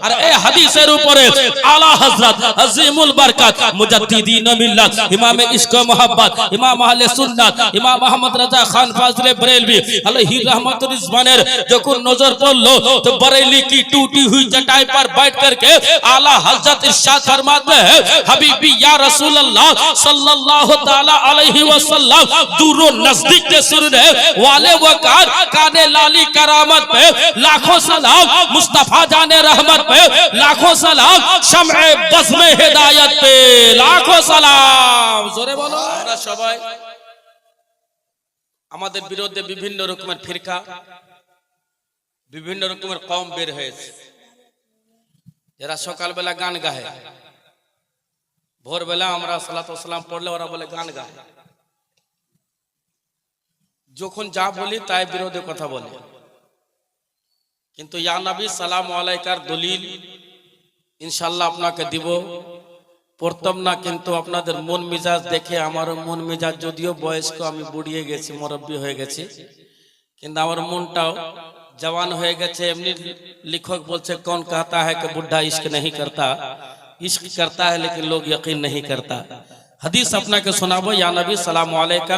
আর এই হাদিসের উপরে আলা হযরত আজিমুল বরকত মুজাদ্দিদিন মিল্লাত ইমাম ইশক মোহাব্বত ইমাম আহলে সুন্নাত ইমাম আহমদ রাজা খান ফাজলে বরেলভি আলাইহি रहमतुल इस्मानेर যখন নজর পড়লো তো बरेली की टूटी हुई चटाई पर बैठ करके आला हजरत इरशाद फरमाते हैं हबीबी या रसूल अल्लाह सल्लल्लाहु ताला अलैहि वसल्लम दूरों नजदीक के सुनने वाले वकार काने लाली करामत पे लाखों सलाम मुस्तफा जाने रहमत पे लाखों सलाम शमए बस में हिदायत पे लाखों सलाम জোরে বলো আমরা সবাই আমাদের বিরুদ্ধে বিভিন্ন রকমের ফিরকা বিভিন্ন রকমের কম বের হয়েছে যারা সকালবেলা গান গায় ভোরবেলা আমরা সালাতাম পড়লে ওরা বলে গান গায় যখন যা বলি তাই বিরোধে কথা বলে কিন্তু ইয়া নবী, সালাম আলাইকার দলিল ইনশাল্লাহ আপনাকে দিব। পড়তাম না কিন্তু আপনাদের মন মেজাজ দেখে, আমার মন মেজাজ যদিও বয়স্ক, আমি বুড়িয়ে গেছি, মুরব্বী হয়ে গেছি। কিন্তু আমার মনটাও জওয়ান হয়ে গেছে, এমনি লেখক বলছে, কোন কাহতা হ্যাঁ কে বুড্ঢা ইস্ক নেই করতা? ইস্ক করতা হ্যাঁ লেকিন লোক ইকিন নেই করতা। হদিস আপনাকে শোনাবো ইয়ানবী সালাম আলাইকা।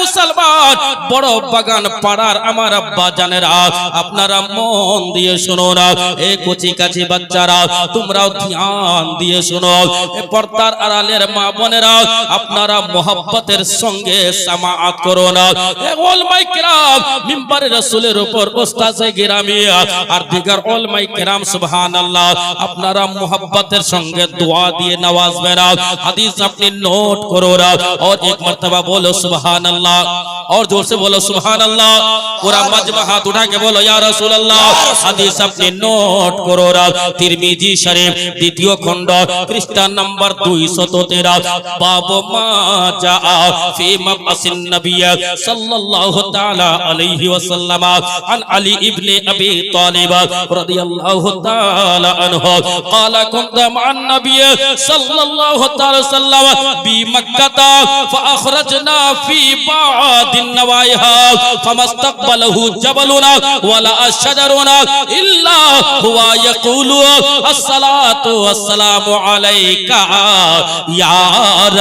মুসলমান, বড় বাগান পাড়ার আমার আব্বা জানেরা, আপনারা মন দিয়ে শুনো না এ কচি কাচি বাচ্চারা, তোমরাও ধ্যান দিয়ে শুনো পর্দার আড়ালের মা বোনেরা, আপনারা মোহাব্বতের সঙ্গে সামাত করো না আপনারা মোহাব্বতের সঙ্গে দোয়া দিয়ে নওয়াজবে না হাদিস আপনি নোট করো सुबहान अल्लाह और जोर से बोलो सुबहान अल्लाह पूरा मजमा हाथ उठा के बोलो या रसूल अल्लाह হাদিস আপনি নোট করো রা তিরমিজি শরীফ দ্বিতীয় খণ্ড পৃষ্ঠা নাম্বার 213 বাব মা জা ফি মাবআসিন নবী সাল্লাল্লাহু তাআলা আলাইহি ওয়াসাল্লাম আন আলী ইবনে আবি তালিব রাদিয়াল্লাহু তাআলা আনহু قال كنت مع النبي صلى الله تعالى وسلم بمكة فأخرجنا في بعض النوايا فما استقبله جبلنا ولا شجرنا إلا هو يقول الصلاة والسلام عليك يا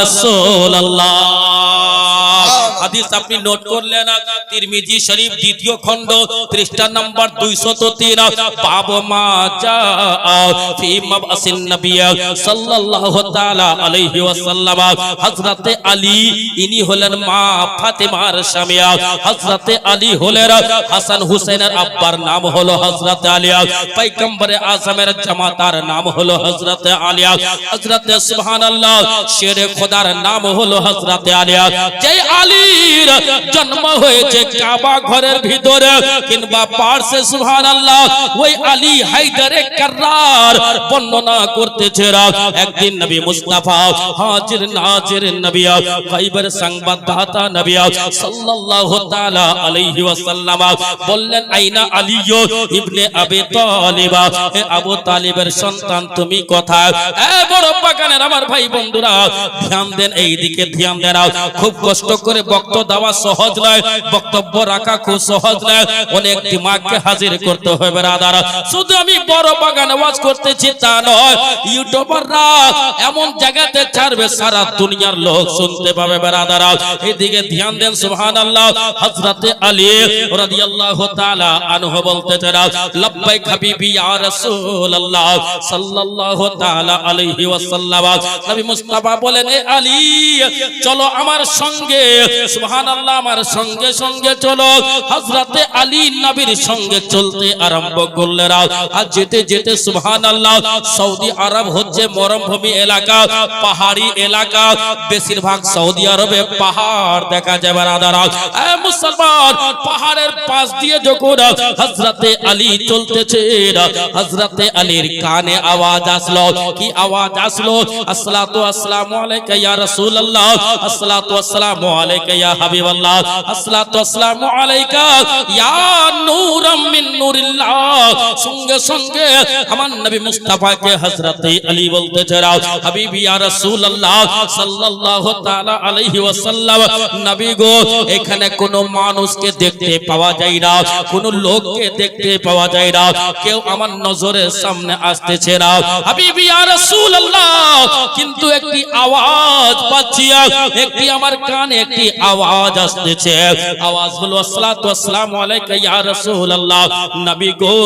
رسول الله হাদিস আপনি নোট করলেন, তিরমিজি শরীফ দ্বিতীয় খণ্ড, পৃষ্ঠা নাম্বার 203 বাব মা জা ফি মাবআসিন নবী সাল্লাল্লাহু তাআলা আলাইহি ওয়াসাল্লাম। হযরতে আলী, ইনি হলেন মা ফাতেমার স্বামী। হযরতে আলী হলেন হাসান হুসাইনের আব্বার নাম হলো হযরতে আলী। পয়গম্বরে আজমের জামাতার নাম হলো হযরতে আলী। হযরতে সুবহানাল্লাহ, শেরে খোদার নাম হলো হযরতে আলী। যেই আলীর জন্ম হয়েছে কাবা ঘরের ভিতরে, কিংবা পার্শ্বে, সুবহানাল্লাহ, ওই আলী হায়দারে কাররার বর্ণনা করতেছে একদিন নবী মুস্তাফা, হাজির নাজির সাল্লাল্লাহু তাআলা আলাইহি ওয়াসাল্লাম বললেন, আইনা আলী ইবনে আবি তালিব হে আবু তালিবের সন্তান, তুমি কথা এ বড় আমার ভাই বন্ধুরা, ধ্যান দেন এই দিকে ধ্যান দেন, খুব কষ্ট করে বক্তব্য দেওয়া সহজ নয়, বক্তব্য রাখা খুব সহজ নয়। অনেক দিমাগকে হাজির করতে হবে ব্রাদার শুধু আমি বড় বাগানে ওয়াজ করতেছি তা নয়, ইউটিউবাররা এমন জায়গাতে ছাড়বে, সারা দুনিয়ার লোক শুনতে পাবে ব্রাদার এদিকে ধ্যান দেন, সুবহানাল্লাহ, হযরতে আলী রাদিয়াল্লাহু তাআলা আনহু বলতেছেন, লব্বাইক হাবিবি ইয়া রাসূলুল্লাহ সাল্লাল্লাহু তাআলা আলাইহি ওয়াসাল্লাম। নবী মুস্তাফা বলেন আলী, চলো আমার সঙ্গে সুবহানাল্লাহ, আমার সঙ্গে সঙ্গে চলো। হযরতে আলী নবীর সঙ্গে চলতে আরম্ভ করলেন আর যেতে যেতে সুবহানাল্লাহ, সৌদি আরব হচ্ছে মরমভূমি এলাকা, পাহাড়ি এলাকা। বেশিরভাগ সৌদি আরবে পাহাড় দেখা যায় বারাদারা মুসলমান, পাহাড়ের পাশ দিয়ে যখন হযরতে আলী চলতেছেন হযরতে আলীর কানে আওয়াজ আসলো। কি আওয়াজ আসলো? আসসালাতু আসসালামু আলাইকা ইয়া রাসূলুল্লাহ, আসসালাতু আসসালামু আলাইকা ইয়া হাবিবাল্লাহ, আসসালাতু আসসালামু আলাইকা, ইয়া নূরাম মিন নূরিল্লাহ। সঙ্গে সঙ্গে আমার নবী মুস্তাফাকে হযরতে আলী বলতেছে হাবিবি ইয়া রাসূলুল্লাহ সাল্লাল্লাহু তাআলা আলাইহি ওয়াসাল্লাম, নবী গো, এখানে কোনো মানুষকে দেখতে পাওয়া যায় না, কোনো লোককে দেখতে পাওয়া যায় না, কেউ আমার নজরের সামনে আসতেছে না। হাবিবি ইয়া রাসূলুল্লাহ, কিন্তু একটি আওয়াজ পাচ্ছি, একটি আমার কানে একটি আওয়াজ আসতেছে আওয়াজ হলো আসসালাতু আসসালামু আলাইকা ইয়া রাসূলুল্লাহ। নবী গো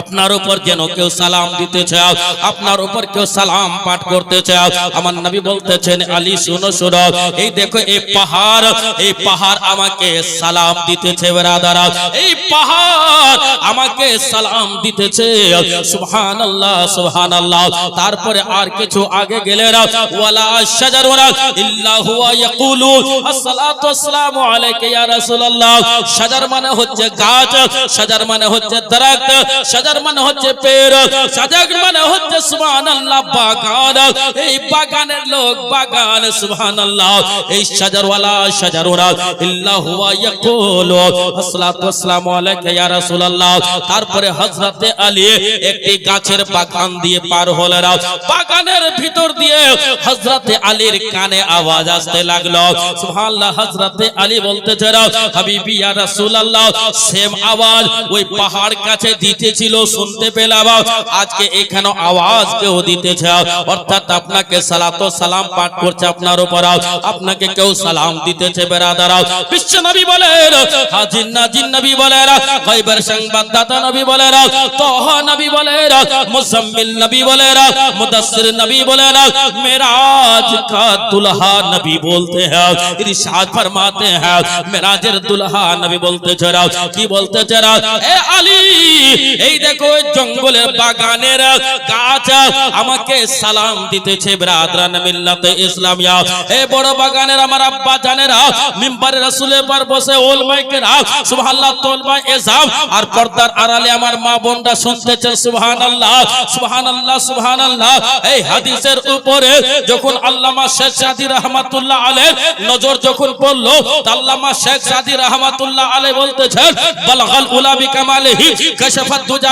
আপনার উপর যেন কেউ সালাম দিতে চাও আপনার উপর কেউ সালাম পাঠ করতে চাও আমার নবী বলতেছেন, আলী শুনো শুনো, এই দেখো, এই পাহাড় এই পাহাড় আমাকে সালাম দিতেছে, বেরাদারা এই পাহাড় আমাকে সালাম দিতেছে সুবহানাল্লাহ সুবহানাল্লাহ, তারপরে আর কিছু আগে গেলে ওয়ালা শাজারুনা ইল্লা হুয়া ইয়াকুলু, আসসালাতু আসসালামু আলাইকা ইয়া রাসূলুল্লাহ, শাজার মানে হচ্ছে গাছ, শাজার মানে হচ্ছে দরখত সাজার মানে হচ্ছে পের, সাজার মানে হচ্ছে সুবহানাল্লাহ বাগান। এই বাগানের লোক বাগান, সুবহানাল্লাহ। এই সাজারওয়ালা সাজারুরা ইল্লা তারপরে হযরতে আলী একটি গাছের বাগান দিয়ে পার হলেন। বাগানের ভিতর দিয়ে হযরতে আলীর কানে আওয়াজ আসতে লাগল। সুবহানাল্লাহ আলী বলতেছেন হাবিবি ইয়া রাসূলুল্লাহ সেম আওয়াজ, ওই পাহাড় কাছে দিতেছিল। ছিল, শুনতে পেলাম। আজকে এখানে আওয়াজ কেউ দিতে চাও অর্থাৎ আপনাকে সালাত সালাম পাঠ করছে আপনার উপর। আপনাকে কেউ সালাম দিতেছে বেরাদারাও বিশ্ব নবী বলেন, হাজির নাজির নবী বলেন গায়বের সংবাদদাতা নবী বলেন, তোহা নবী বলেন, মুজাম্মিল নবী বলেন, মুদাসসির নবী বলেন, মেরাজ কা দুলহা নবী বলতে হ্যাঁ ইরশাদ ফরমাতে হ্যাঁ মেরাজের দুলহা নবী বলতে চাও কি বলতে চাও এ আলী, এই দেখো জঙ্গলের বাগানের গাছ, আমাকে সালাম দিতেছে ব্রাদরান মিল্লাতে ইসলামিয়া। এ বড় বাগানের আমার আব্বা জানেরা, মিম্বারে রাসূলের পর বসে ওল মাইকেরা সুবহানাল্লাহ তোলবা এজাম, আর পর্দার আড়ালে আমার মা বোনরা শুনতেছেন সুবহানাল্লাহ সুবহানাল্লাহ সুবহানাল্লাহ। এই হাদিসের উপরে যখন আল্লামা শেখ সাদি রহমাতুল্লাহ আলাইহ নজর যখন পড়ল আল্লামা শেখ সাদি রহমাতুল্লাহ আলাইহ বলতেছেন, বালাগাল উলা বিকামালিহি কাশাফাত দুজা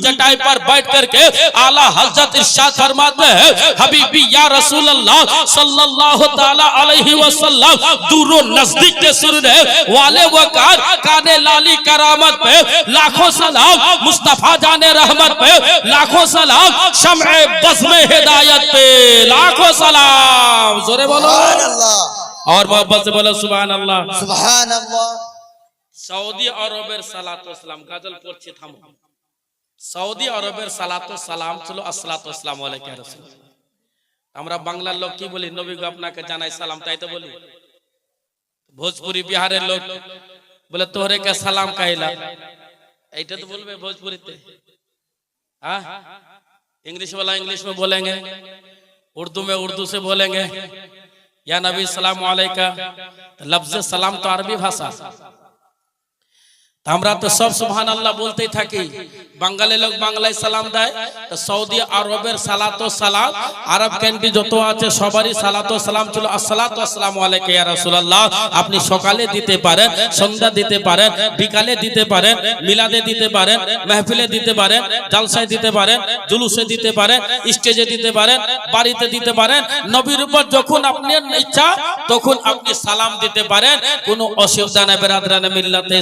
جٹائی پر بیٹھ کر کے آلہ حضرت ارشاد فرماتے ہیں حبیبی یا رسول اللہ صلی اللہ تعالی علیہ وسلم دور و نزدیک کے سرنے والے وقار کانے لالی کرامت پہ لاکھوں سلام مصطفیٰ جان رحمت پہ لاکھوں سلام شمع بزم ہدایت پہ لاکھوں سلام۔ زورے بولو۔ اور محبت سے بولو سبحان اللہ۔ سبحان اللہ۔ سعودی عربیر صلی اللہ علیہ وسلم گازل پورچی تھا محمد সৌদি আরবের সালাত সালাম ছিল আসসালাত আসসালাম আলাইকুম রাসূল আমরা বাংলার লোক কি বলি নবী গো আপনাকে জানাই সালাম তাই তো বলি ভোজপুরি বিহারের লোক বলে তোহরে কে সালাম কাইলা এইটা তো বলবে भोजपुरी हाँ इंग्लिश वाला इंग्लिश में बोलेंगे उर्दू में उर्दू से बोलेंगे या नबी सलाम अलैका लफ्ज सलाम तो अरबी भाषा আমরা তো সব সুবহান আল্লাহ বলতেই থাকি বাঙালি লোক বাংলায় সালাম দেয় সৌদি আরবের সালাতো সালাম আরব কান্ট্রি যত আছে সবারই সালাতো সালাম ছিল আসসালাতু আসসালামু আপনি সকালে দিতে পারেন সন্ধ্যা দিতে পারেন বিকালে দিতে পারেন মিলাদে দিতে পারেন মাহফিলে দিতে পারেন জালসায় দিতে পারেন জুলুসে দিতে পারেন স্টেজে দিতে পারেন বাড়িতে দিতে পারেন নবীর উপর যখন আপনার ইচ্ছা তখন আপনি সালাম দিতে পারেন কোনো অসুবিধা নেই বেরাদরানে মিল্লাতে